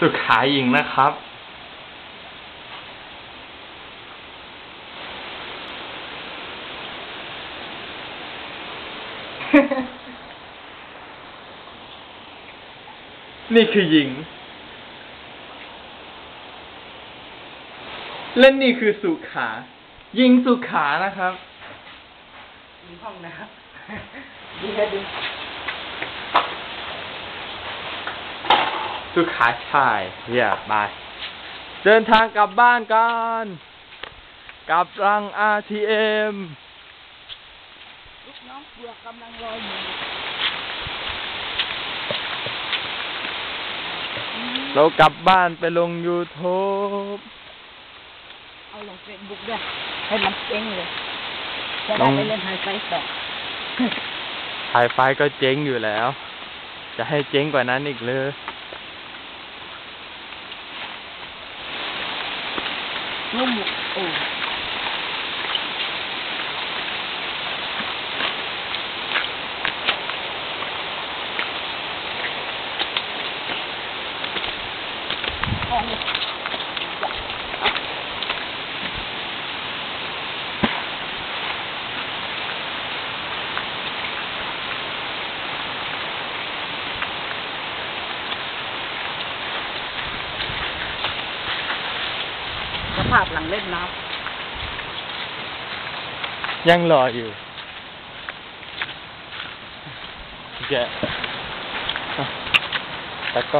สุขาหญิงนะครับ นี่คือหญิง และนี่คือสุขา ยิงสุขานะครับ มีห้องนะครับดีนะดี สุขาชายเยี่ยบาย เดินทางกลับบ้านกันกลับรัง RTM ลูกน้องเปลือกกำลังลอยหมุนเรากลับบ้านไปลง YouTube เอาลงเฟซบุ๊กด้วยให้มันเจ๊งเลยจะลได้งไปเล่นไฮไฟต่อไฮไฟก็เจ๊งอยู่แล้ว จะให้เจ๊งกว่านั้นอีกเลย นุ่มโอ้ข ภาพหลังเล่นน้ำยังรออยู่แกแต่ก็